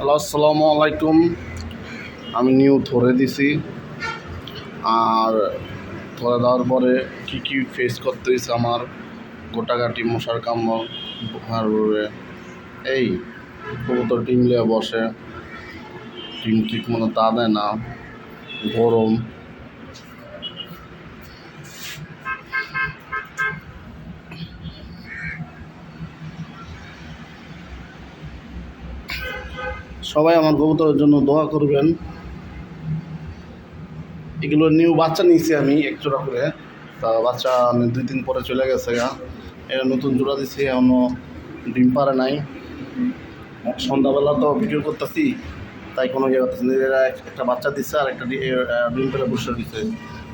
Hello, আসসালামু আলাইকুম। আমি নিউ ধরে দিছি। আর ধরে দেওয়ার পরে কী কী ফেস করতে হয়েছে আমার গোটাগাটি মশার কামড় এই, কবুতর ডিম নিয়ে বসে। ডিম ঠিক মতো তা দেয় না। গরম। সবাই আমার কবুতরের জন্য দোয়া করবেন। এগুলো নিউ বাচ্চা নিয়েছি আমি, এক জোড়া করে। তা বাচ্চা আমি দুই দিন পরে চলে গেছে গা। এটা নতুন জোড়া দিছি এখনও ডিম পারে নাই। সন্ধ্যাবেলা তো ভিডিও করতেছি, তাই কোনো ইয়ে করতেছি না। এরা এক- একটা বাচ্চা দিচ্ছে আর একটা ডিম পেলে বসে দিচ্ছে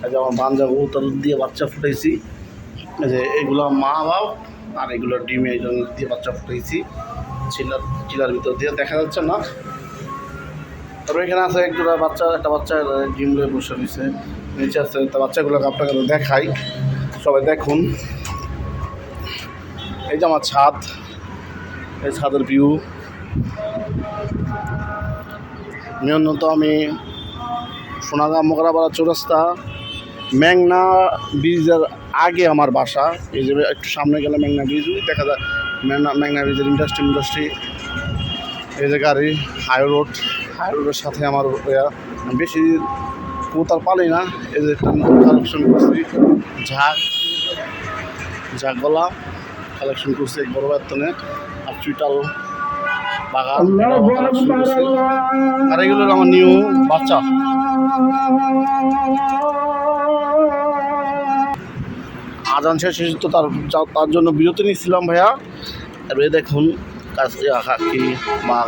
এই যে আমার বাঞ্জা কবুতর দিয়ে বাচ্চা ফুটাইছি। এই যে এগুলো মা বাপ আর এগুলো ডিম এই জন্য দিয়ে বাচ্চা ফুটাইছি। চিলার চিলার ভিতর দিয়ে দেখা যাচ্ছে না। তারপর এখানে আছে এক জোড়া বাচ্চা, একটা বাচ্চা ডিম লয়ে বসে রয়েছে। নিচে আছে তা বাচ্চাগুলোকে আপনাকে দেখাই। সবাই দেখুন। এই যে আমার ছাদ, এই ছাদের ভিউ নিয়মিত আমি সোনাগা, মোগরাপাড়া চৌরাস্তা। মেঘনা ব্রিজের আগে আমার বাসা। এই যে একটু সামনে গেলে মেঘনা ব্রিজ দেখা যায় মেঘনা মেঘনা ব্রিজের ইন্ডাস্ট্রি ইন্ডাস্ট্রি এই যে গাড়ি হাই রোড হাই রোডের সাথে আমার বেশি কোতার পালি না। এই যে কালেকশন করছি ঝাঁক ঝাঁকগলা কালেকশন করছি এক বড় বেতনে। আর চুইটাল বাগান। আর এগুলো আমার নিউ বাচ্চা। আজান শেষ হয়েছে তো তার তার জন্য বিরতি নিচ্ছিলাম ভাইয়া। এবারে দেখুন, কাজ কি বা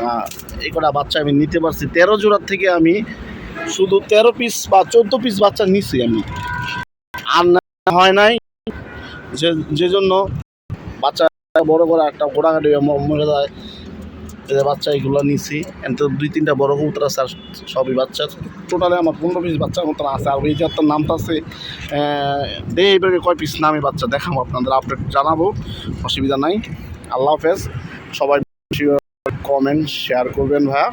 এই কটা বাচ্চা আমি নিতে পারছি। তেরো জোড়ার থেকে আমি শুধু তেরো পিস বা চোদ্দ পিস বাচ্চা নিছি আমি। আর হয় নাই, যে যে জন্য বাচ্চা বড় করে একটা গোড়াঘাটি মরে যায়। বাচ্চা এগুলো নিছি এতে দুই তিনটা বড় কবুতর আছে আর সবই বাচ্চা। টোটালে আমার পনেরো পিস বাচ্চার মতন আছে। আর ওই যে একটা নামটা আছে দে এবারে কয় পিস নামে বাচ্চা দেখাবো, আপনাদের আপডেট জানাব। অসুবিধা নাই। আল্লাহ হাফেজ। সবাই কমেন্ট শেয়ার করবেন ভাইয়া।